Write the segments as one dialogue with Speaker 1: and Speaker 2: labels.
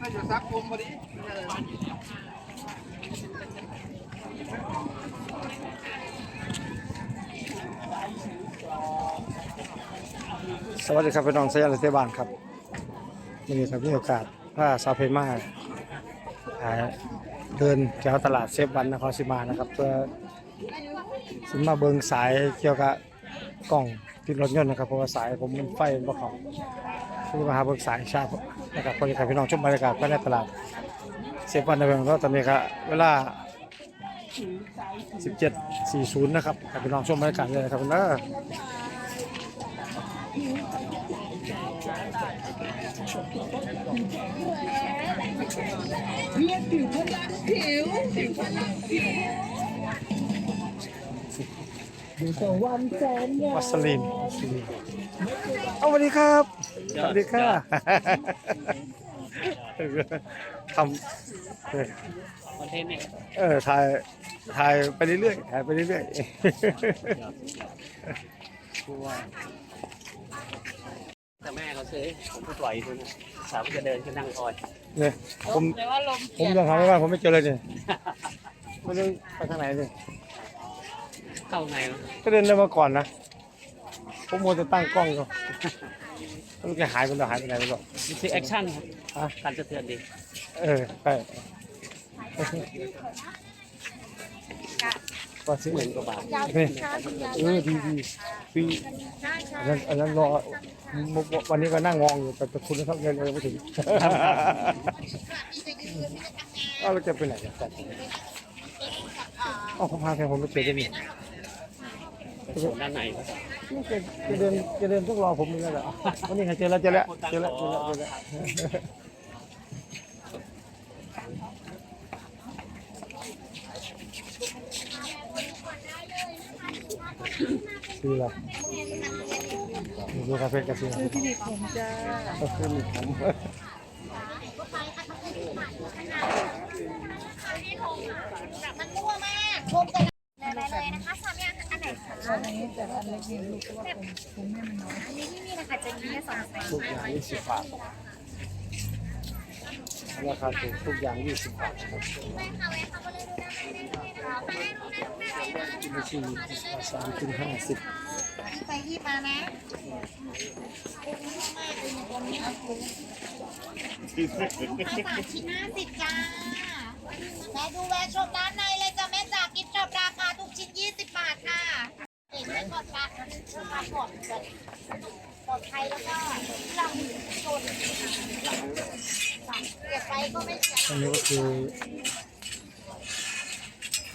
Speaker 1: น่
Speaker 2: จะซักผมพอดี
Speaker 3: สวัสดีครับพี่น้องสยามรัฐบาลครับวันนี้ครับมีโอกาสพาสาเพมาอ่าเดินแถวตลาดเซฟวันนครศรีมานะครับเพื่อสิมาเบิงสายเกี่ยวกับกล้องติดรถยนต์นะครับเพราะว่าสายผมมันไฟมันบ่เขา คือมหาเบิงสายชาบนะครับพอดีครับพี่น้องชมบรรยากาศภายในตลาดเซฟวันในเมืองก็ตอนนี้ครับเวลา 17.40 นะครับพี่น้องชมบรรยากาศเลยนะครับเนอะวัสลินเอาสวัสดีครับ สวัสดีค่ะทำเออ
Speaker 1: คอนเทนต์เนี่ย
Speaker 3: เออถ่ายถ่ายไปเรื่อยๆถ่ายไปเรื่อย
Speaker 1: ผู้ว่าแต่แม่เขาซื้อผมก็ปล่อยคุณสาวก็จะเดินขึ้นนั่งคอย
Speaker 3: ๆเนี่ยผม
Speaker 4: แต่ว่าลม
Speaker 3: ผมยังหาไม่ว่าผมไม่เจอเลยเนี่ยไม่รู้ไปทางไหนเนี่ย
Speaker 1: เข้าไงวะ
Speaker 3: ก็เดินเดินมาก่อนนะผมมัวจะตั้งกล้องอยู่ไม่รู้จะหายไปไหนหายไปไหนไปหรอก
Speaker 1: มันคือแอคชั่น
Speaker 3: อะ
Speaker 1: การสะเทือนดี
Speaker 3: เออใช่ว่าสิ
Speaker 1: หมื่นกว่าบาท
Speaker 3: นี่เออดีดีฟรีอันนั้นอันนั้นรอวันนี้ก็นั่งมองอยู่แต่คุณนะครับเงินเลยไม่ถึงเอาเราจะไปไหนกันเอาเขาพาแฟนผมไปเจอได้ นี่
Speaker 1: ส่วนด้านในวะ
Speaker 3: จะเดินจะเดินต้องรอผมนี่แหละวันนี้เจอแล้วเจอแล้วเจอแล้วเจอแล้วเจอแล้วซื้ออะไรดูคาเฟ่กันซื้ออะไร
Speaker 4: ที่นี่ผมจะ
Speaker 3: ก็คือมีผม
Speaker 5: นี้
Speaker 4: แต่อันเล็กนี่ลูกว่าผมผมแม่มันน้อย
Speaker 5: อันนี้ที่มีนะคะจะมีแค่สองไซส์
Speaker 3: ทุกอย่างยี่สิบบาทราคาถูกทุกอย่างยี่สิบบาทครับ
Speaker 5: แม่ค่ะแม่ค่ะมาเลยดูด้านในได้เลยนะคะ
Speaker 3: กินไม่สามถึงห้าสิบ
Speaker 5: ไปที่มานะสาชิ้นห้าสิบจ้าแม่ดูแวะชมด้านในเลยจ้ะแม่จ๋ากิฟต์ช็อปราคาทุกชิ้นยี่สิบบาทค่ะ เห็นไหมกดราคาเพื่อควาปลอดภัยปลอดภัยแล้วก็เราชนเก็บไปก็ไม่เสีย
Speaker 3: อันนี้ก็คือ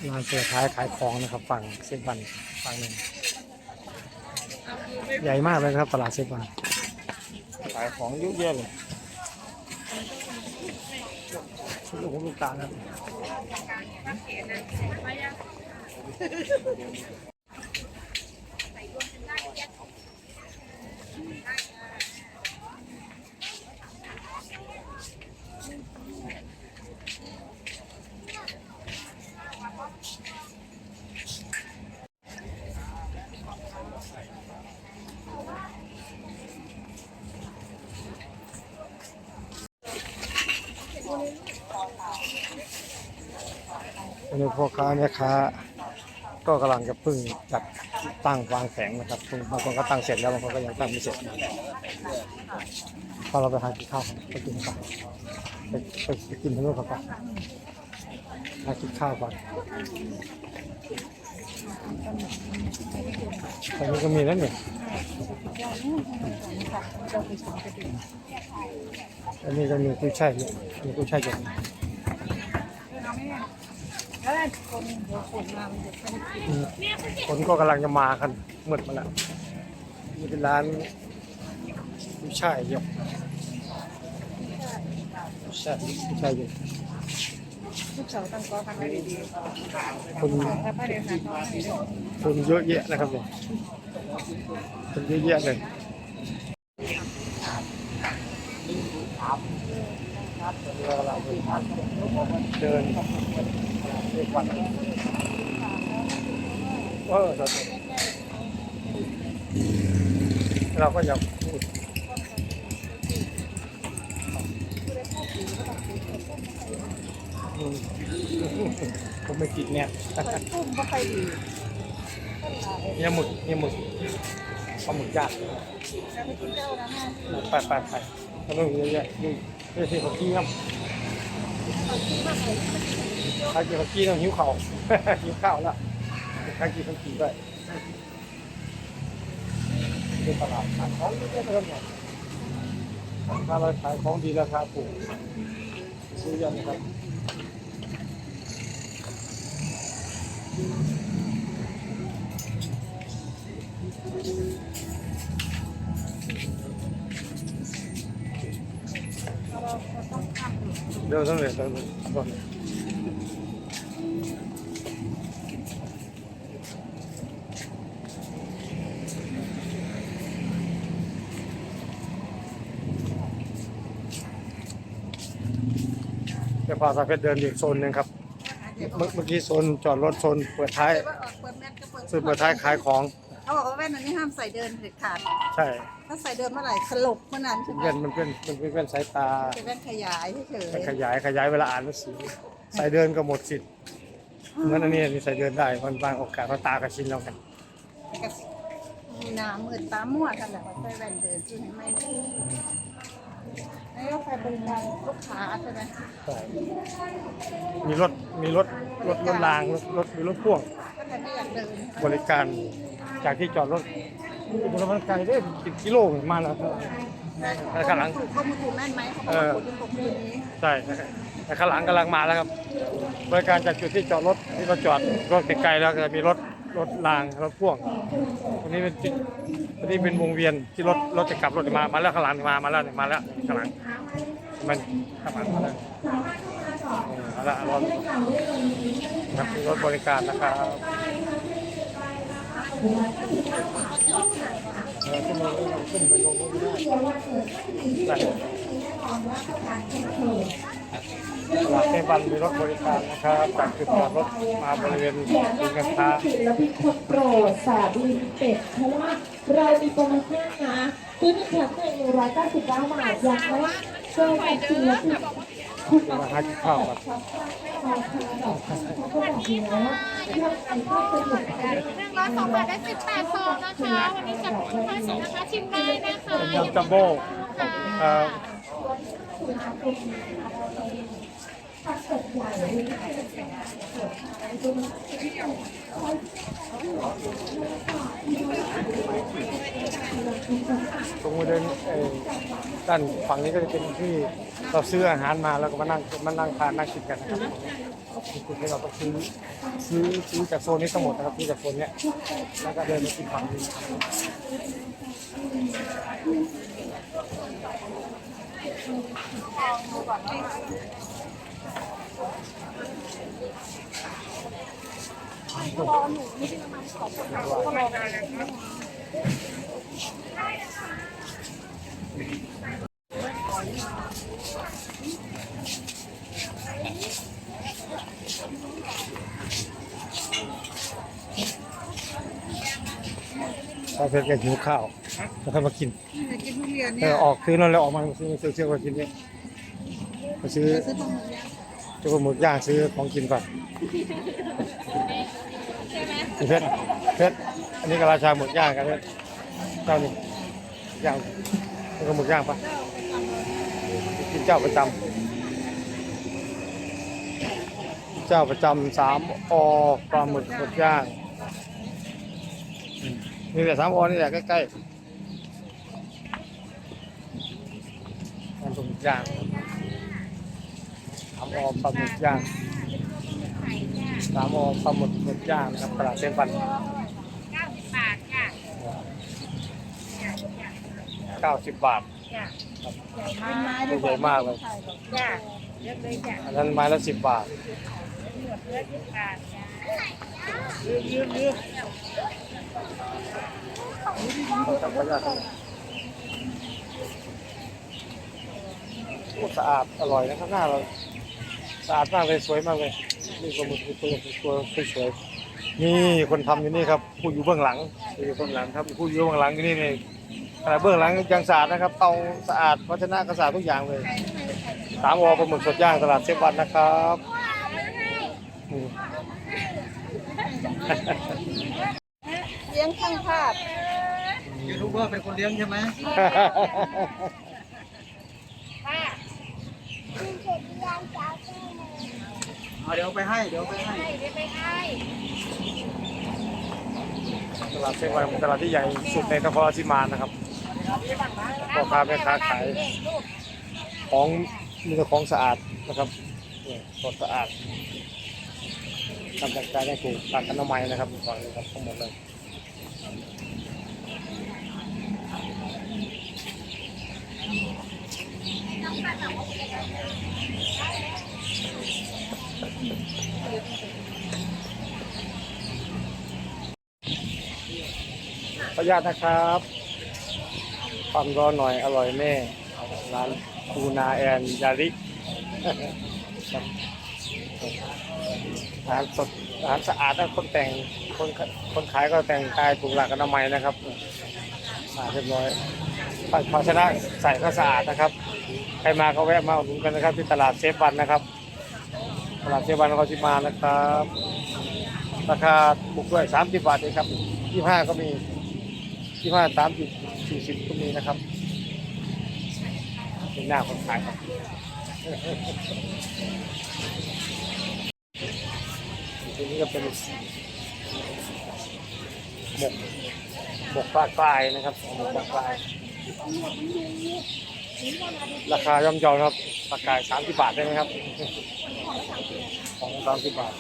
Speaker 3: ร้านเปิดท้ายขายของนะครับ ฝั่งเซฟวันฝั่งหนึ่งใหญ่มากเลยครับตลาดเซฟวันขายของเยอะแยะเลยชุดลูกลูกตาครับ นนี้พ่อค้าแม่ค้า ก็กำลังจะพึ่งจัดตั้งวางแผงนะครับบางคนก็ตั้งเสร็จแล้วบางคนก็ยังตั้งไม่เสร็จพอเราไปหากินข้าวกันไปกินข้าวไปไปกินที่นู่นก่อนไปหากินข้าวก่อนตอนนี้ก็มีแล้วนี่อันนี้ก็มีกุ้ยช่ายเนี่ยมีกุ้ยช่ายเยอะ
Speaker 4: แล้ คนเดี๋ยวฝนมามันจะต้องกิน
Speaker 3: อืมคนก็กำลังจะมากันหมดมาแล้วนี่เป็นร้านกุ้ชายเยอะกุ้ชายกุ้ชายเยอะ
Speaker 4: ลูกสาวตั้งก็ทำได้ดี
Speaker 3: คน
Speaker 4: ๆถ้าป้าเดี๋ยวหาน้องให้ด้วย
Speaker 3: คนเยอะแยะนะครับเนี่ยคนเยอะแยะเลยเราเราเดิน เรียกวันเออเราก็อยากพูดอืมผมไม่กินเนี่ย
Speaker 4: ตุ้มก็ไปดี
Speaker 3: เนี่ยหมึกเนี่ยหมึกปลาหมึกยาง
Speaker 4: แล้วไปกินเจ้านะแม่
Speaker 3: ไปไปไปขนมเยอะแยะนี่นี่สิเขากี้ครับ ครกินเขากี้ต้องหิวข้าวหิวข้าวแล้วใครกินเขากี้ด้วยเป็นตลาดขายของเยอะแยะเลยครับถ้าเราขายของดีราคาถูกซื้อเยอะนะครับเดี๋ยวต้องเลยต้องเลยต้องเลยเดี๋ยวพาสาวเพชรเดินอีกโซนหนึ่งครับ เมื่อเมื่อกี้โซนจอดรถโซนเปิดท้าย
Speaker 4: ว่าออกเปิดแมสก็เปิด
Speaker 3: โซนเปิดท้ายขายของ
Speaker 4: เขาบอกว่าแว่นอันนี้ห้ามใส่เดินเด็ดขาด
Speaker 3: ใช่
Speaker 4: ถ้าใส่เดินเมื่อไหร่สลบเมื่อนั้นใช่ไหม
Speaker 3: เป็นมันเป็นมันเป็นแว่นสายตา
Speaker 4: เป็นแว่นขยายเฉย
Speaker 3: มันขยายขยายเวลาอ่านหนังสือใส่เดินก็หมดสิทธิ์เหมือนอันนี้อันนี้ใส่เดินได้มันบางโอกาสมันตากระชินแล้วกัน
Speaker 4: ๆแล้วก็มีน้ำมืดตามั่วกันแหละว่าใส่แว่นเดินที่ไม่ไม่ นี่ก็ใครบริการลูกค้าใช่ไหม
Speaker 3: ใช่มีรถมีรถรถรถรางรถรถมีรถพ่วง
Speaker 4: ก็แต่ไม่อยากเดิน
Speaker 3: บริการจากที่จอดรถบริการไกลได้สิบกิโลมาแล้วครับแล้วข้างหลัง
Speaker 4: ถูกข้อมูลถูกแม่นไหมเขาบอกว่าคนที่ตกคืนนี้
Speaker 3: ใช่แต่ข้างหลังกำลังมาแล้วครับ บริการจากจุดที่จอดรถที่เราจอดรถไกลๆแล้วก็จะมีรถรถรางรถพ่วงตรงนี้เป็นจุดตรง นี้เป็นวงเวียนที่รถรถจะกลับรถมา มาแล้วข้างหลังมา มาแล้วมาแล้วข้างหลังมันข้างหลังมาแล้วมาแล้วรถครับรถบริการนะครับขึ้นไปลงได้ได้ตลาดเทวันมีรถบริการนะครับจากจุดจอดรถมาบริเวณศูนย์การค้า
Speaker 6: ศิลปินคนโปรดสาบินเป็ดเพราะว่า เรามีโปรโมชั่นนะซื้อหนึ่งแถมหนึ่งหนึ่งร้อยเก้าสิบเก้าบาทย่างไรเจอกับศิลปินคุณ
Speaker 3: จะมาหากินข้าวกัน
Speaker 6: ราคาแบบเขาก็บอกอยู่แล้วว่าเรื่องไอ้ข้าวสนุกอะไร
Speaker 5: หนึ่งร้อยสองบาทได้สิบแปดซองนะคะ วันนี้จัดโปรโมชั่นนะคะชิมได้นะคะ
Speaker 3: จัมโบ้เอ่อ ตรงบริเวณเอ่อด้านฝั่งนี้ก็จะเป็นที่เราซื้ออาหารมาแล้วก็มานั่งมานั่งทานนั่งกินกันนะครับคือจุดที่เราต้องซื้อซื้อซื้อจากโซนนี้ทั้งหมดนะครับซื้อจากโซนเนี้ยแล้วก็เดินมากินฝั่งนี้ ชาวเพชรก็หิวข้าวแล้วก็มากิน
Speaker 4: จะกินทุเรียน
Speaker 3: เอ
Speaker 4: เนี่ย
Speaker 3: อออกคืนนั่นแล้วออกมาซื้อซื้อซื้อมากินเนี่ยมาซื้อ
Speaker 4: จุ
Speaker 3: กหมึกย่างซื้อของกินก่อนเพชรเพชรอันนี้ก็ราชาหมึกย่างกันเพชรเจ้านี่ย่างนี่ก็หมึกย่างปะกินเจ้าประจำเจ้าประจำสามอปลาหมึกหมึกย่างมนี่แหละสามอนี่แหละใกล้ๆมันเป็นหมึกย่าง อปลาหมึกย่างสามอปลาหมึกหมึกย่างนะครับตลาดเส้นฟัน
Speaker 5: เก้าสิบบาทค่ะ
Speaker 3: เก้าสิบบาท
Speaker 4: เป็นไม้
Speaker 3: ตัวใหญ่มากเลย
Speaker 5: จ้ะเลือกเลยจ้ะ
Speaker 3: อันนั้นไม้ละสิบบาท
Speaker 5: หมดเลือกสิบบาทจ้ะ
Speaker 3: ขออนุญาตอ้สะอาดอร่อยนะข้างหน้าเรา สะอาดมากเลยสวยมากเลย นี่ปลาหมึกตัวตัวสวยๆนี่คนทำอยู่นี่ครับผู้อยู่เบื้องหลังผู้อยู่เบื้องหลังครับผู้อยู่เบื้องหลังอยู่นี่นี่ขณะเบื้องหลังยังสะอาดนะครับเตาสะอาดวัฒนะก็สะอาดทุกอย่างเลยสามวอปลาหมึกสดย่างตลาดเซฟวันนะครับอืม
Speaker 4: เลี้ยงข้างภาพ
Speaker 2: ยูทูบเบอร์เป็นคนเลี้ยงใช่ไหม เอาเดี๋ยวไปให้เดี๋ยวไปให้
Speaker 3: ตลาดเซฟวันเป็นตลาดที่ใหญ่สุดในนครราชสีมานะครับพ่อค้าแม่ค้าขายของมีแต่ของสะอาดนะครับเนี่ยสดสะอาดทำจากการได้ถูกตัดอนามัยนะครับก่อนเลยครับทั้งหมดเลยขออนุญา ตนะครับความร้อนหน่อยอร่อยแน่ร้านปูนาแอนยาริรับอาหารสดอาหารสะอาดนะคนแต่งคนคนขายก็แต่งกายถูกหลักอนามัยนะครับสะอาดเรียบร้อยภาชนะใส่ก็สะอาดนะครับใครมาก็แวะมาอุดหนุนกันนะครับ ที่ตลาดเซฟวันนะครับ ตลาดเซฟวันนครศรีมานะครับ ราคาบุกด้วยสามสิบบาทเองครับยี่ห้าก็มี ยี่ห้าสามสิบสี่สิบก็มีนะครับเป็นหน้าคนขายครับทีนี้ก็เป็นหมกหมกปลากรายนะครับหมกปลากรายราคาย่อมเยาครับปลากรายสามสิบบาทได้ไหมครับของสามสิบบาท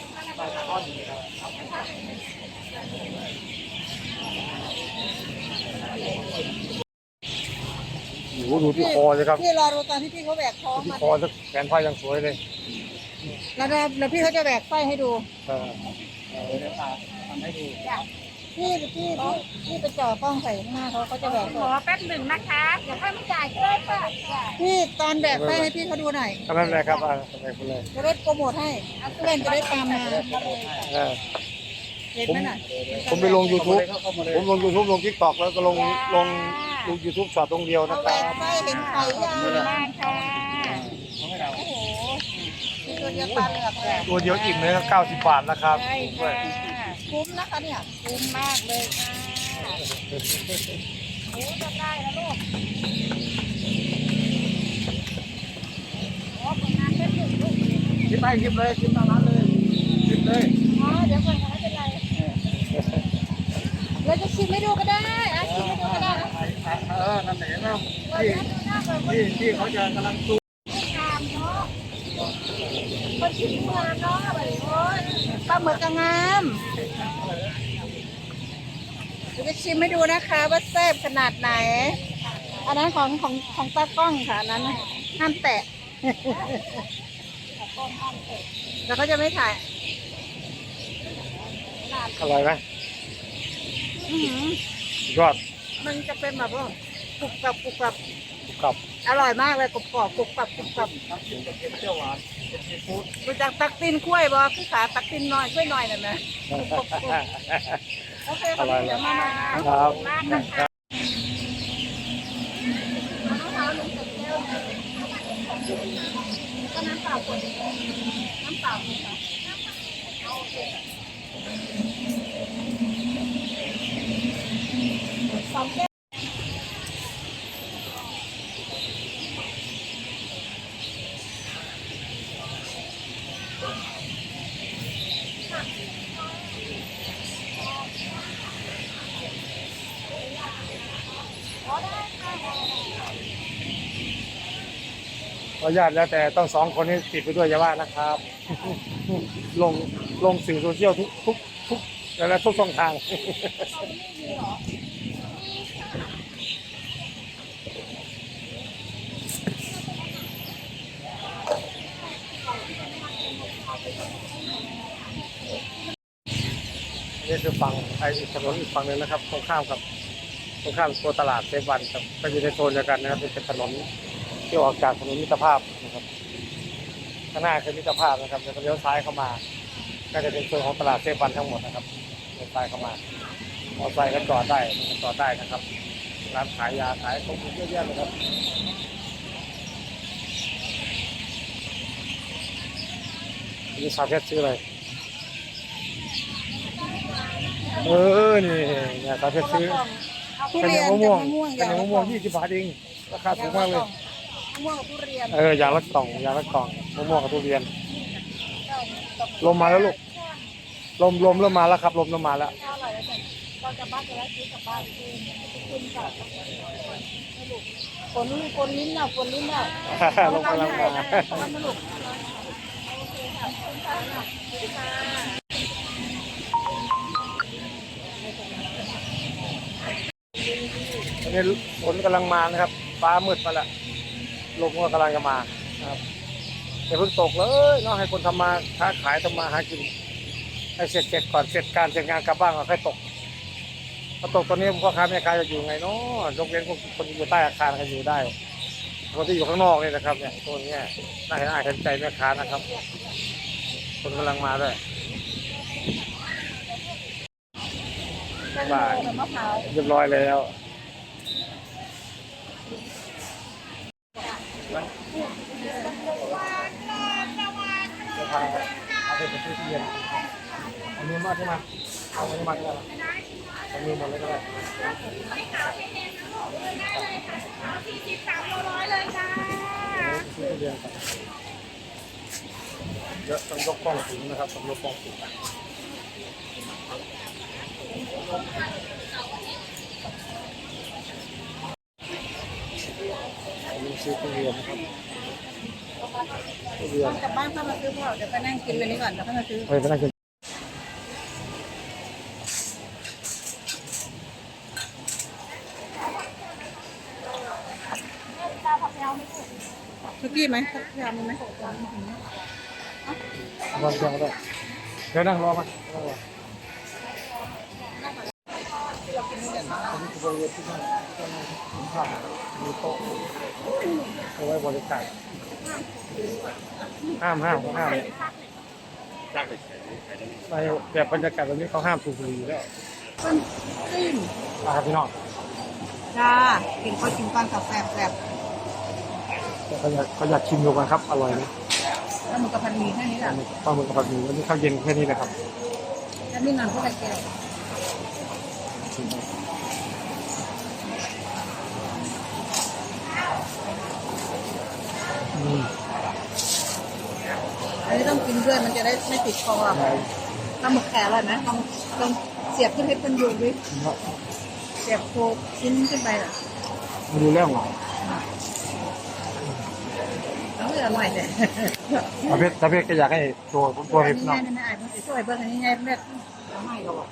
Speaker 3: โอ้โหดูที่คอเลยครับ
Speaker 4: พี่รอดูตอนที่พี่เขาแบกท้อง
Speaker 3: ที่
Speaker 4: มา
Speaker 3: คอสักแขนผ้ายังสวยเลย
Speaker 4: แล้วเดี๋ยวเดี๋ยวพี่เขาจะแบกไส้ให้ดู
Speaker 3: เออ
Speaker 4: พี่พี่พี่พี่ไปจ่อกล้องใส่ข้างหน้าเขาเขาจะแบก
Speaker 5: ขอแป๊บหนึ่งนะคะเดี๋ยวค่อยมาจ่ายก็ได้ค่ะ
Speaker 4: พี่ตอนแบกไส้ให้พี่เขาดูหน่อย
Speaker 3: ทำไมเป็นไรครับอ่าทำไมคุณเลย
Speaker 4: จะได้โปรโมทให้เพื่อนจะได้ตามมา
Speaker 3: เออ
Speaker 4: เห็นไหมน่ะ
Speaker 3: ผมไปลง YouTube ผมลง YouTube ลง TikTok แล้วก็ลงลง ลง YouTube ช็อตตรงเดียวนะ
Speaker 4: เอา
Speaker 3: ค
Speaker 4: แบ
Speaker 3: รั
Speaker 4: ก
Speaker 3: บ
Speaker 4: ไส้เห็นไข่ยัง
Speaker 5: บ้านค่ะ
Speaker 4: โอ้โหมีตัวเดียวปลาเหลือกเลย
Speaker 3: ตัวเดียวอิ่มเลยนะ90 บาทนะครับ
Speaker 5: ใช่
Speaker 3: ด้วย
Speaker 5: ค่ะ
Speaker 4: คุ้มนะคะเนี่ย
Speaker 5: คุ้มมากเลยค่ะโอ้จะได้แล้วลูกโอ้ผลงานแป๊บหนึ่งลูก
Speaker 2: คิดไปคิดเลยคิดตามนั้นเลยคิดเลย
Speaker 4: อ๋อเดี๋ยวก่อนค่ะไม่เป็นไรเราจะชิมให้ดูก็ได้อะชิมให้ดูก็ได้นะ
Speaker 2: เออนั่นแหละนะที่ที่ที่เขาจะกำลังสู้
Speaker 4: คนชิมงามเนาะแบบนี้โอ้ยปลาหมึกก็งามเดี๋ยวจะชิมให้ดูนะคะว่าแซ่บขนาดไหน อันนั้นของของของตากล้องค่ะอันนั้นน่ะห้ามแตะ แล้วก็จะไม่ถ่าย
Speaker 3: อร่อยไหม
Speaker 4: อื้อหือย
Speaker 3: อด
Speaker 4: มันจะเป็นแบบว่ากรุบกรับกรุบกรับ
Speaker 3: กับ
Speaker 4: อร่อยมากเลยกรอบกรอบกรุบกรับกรุบกรับ
Speaker 2: เปรี้ยวหวานเป็นซีฟู้ด
Speaker 4: รู้จักตักตินกล้วยบ่คือขาตักตินหน่อยช่วยหน่อยหน่อยนะโอเค
Speaker 3: อ
Speaker 4: ค่ะ
Speaker 3: ร่อย
Speaker 4: เดี๋ยวมามา
Speaker 3: ครับ
Speaker 4: ก็น้ำเปล่าคนน้ำเปล่าค่ะ สองแก้ว
Speaker 3: ขออนุญาตแล้วแต่ต้องสองคนนี้ติดไปด้วยอย่าว่านะครับ ลงลงสื่อโซเชียลทุกทุกทุกแล้วทุกช่องทาง นี่คือฝั่งไอ้ถนนอีกฝั่งหนึ่งนะครับ ตรงข้ามกับ ตรงข้ามตัวตลาดเซวันครับก็อยู่ในโซนเดียวกันนะครับเป็นถนนที่ออกจากถนนมิตรภาพนะครับข้างหน้าคือมิตรภาพนะครับแล้วก็เลี้ยวซ้ายเข้ามา ก็จะเป็นส่วนของตลาดเซวันทั้งหมดนะครับเลี้ยวซ้ายเข้ามาอเอร์ไซค์ก็จอดได้ก็จอดได้นะครับร้านขายยาขายของเยอะแยะเลยครับนี่สาวเพชรชื่ออะไร เออนี่เนี่ยสาวเพชรซื้อ
Speaker 4: ทุ
Speaker 3: เป็น
Speaker 4: เรียน
Speaker 3: มะม่วง
Speaker 4: กับมะม่วง
Speaker 3: เป็นมะม่วงยี่สิบบาทเองราคาถูกมากเลย
Speaker 4: มะม่วงกับทุเรียน
Speaker 3: เอออย่างละกล่องอย่างละกล่องมะม่วงกับทุเรียน ลมมาแล้วลูก ลมลมเริ่มมาแล้วครับ ลมเริ่มมาแล้ว
Speaker 4: อร่อยแล้วจ้ะเราจะบ้านจะได้ซื้อกลับบ้านคืนคืนกับฝนฝนลิ้นน่ะฝนลิ้นน่ะ
Speaker 3: ลมกำลังมาั
Speaker 4: น
Speaker 3: นี้ฝนกำลังมานะครับ ฟ้ามืดมาล้วลมก็กำลังจะมาครับอย่าเพิ่งตกเลยเนาะให้คนทำมาค้าขายทำมาหากิน ให้เสร็จเสร็จก่อนเสร็จการเสร็จงานกลับบ้านก็ค่อยตกพอตกตอนนี้พ่อค้าแม่ค้าจะอยู่ไงเนาะยกเว้นคนคนอยู่ใต้อาคารก็อยู่ได้คนที่อยู่ข้างนอกนี่นะครับเนี่ยตัวนี้น่าเห็นอาเห็นใจแม่ค้านะครับ คนกำลังมาด้วย
Speaker 4: มกับมะพร้า
Speaker 3: เรียบร้อยแล้วจะพา เอาไปซื้อที่เรียนเอาเนื้อมาใช่ไหมเอาเนื้มาก็ได้เอาเนื้อหมดเลยก็ได้ซื้เรียนครับเยอะต้องยกกล้องสูงนะครับต้องยกกล้องสูงลุงซื้อทุเรียนนะครับทุเรียน
Speaker 4: กลับบ้านเข้ามาซื้อพ่อเดี๋ยวไปนั่งกินวันนี้ก่อนแล้วก็มาซื้อ
Speaker 3: เฮ้ยไม่น่ากิน
Speaker 4: ชุกี้ไหมสักยามไหม
Speaker 3: วางเครื่องก็ได้เดี๋ยวนั่งรอมานั่งรออันนี้คือบริเวณที่นั่งที่นั่งกินข้าวมีโต๊ะเอาไว้บริการ ห้ามห้ามเขาห้าม
Speaker 1: จ้างไปขายได้ไหม
Speaker 3: ในแบบบรรยากาศแบบนี้เขาห้ามสูบบุหรี่อยู่แล้ว
Speaker 4: ต้นจิ้ม
Speaker 3: นะครับพี่น้อง
Speaker 4: จ้ากินข้าวกินก้อนกับแซ่บแซ่บ
Speaker 3: แต่เขาอยากเขาอยากชิมดูกันครับอร่อยไหม
Speaker 4: แล้วมันกับพันหมีแค่นี้แหละ
Speaker 3: ปลาหมึกกับผัดหมี่วันนี้ข้าวเย็นแค่นี้แหละครับ
Speaker 4: แล้วมีนอนก็ได้แก้ว
Speaker 3: อืม
Speaker 4: อันนี้ต้องกินด้วยมันจะ ได้ไม่ติดคอหรอกปลาหมึกแขกอร่อยไหมลองลองเสียบขึ้นให้เป็นยูดิเสียบโคชิ้นขึ้นไปอะ
Speaker 3: ไม่รู้เรื่องหรอก
Speaker 4: แล้วมันอร่อยเลย
Speaker 3: ประเภทประเภทก็อยากให้ตัวตัว
Speaker 4: อั
Speaker 3: เห็
Speaker 4: น
Speaker 3: ด
Speaker 4: นี้
Speaker 3: เนาะ
Speaker 4: ง่ายนะไอ้พวกสวยเบิ้งอันนี้ง่ายเม็ดไม่หรอก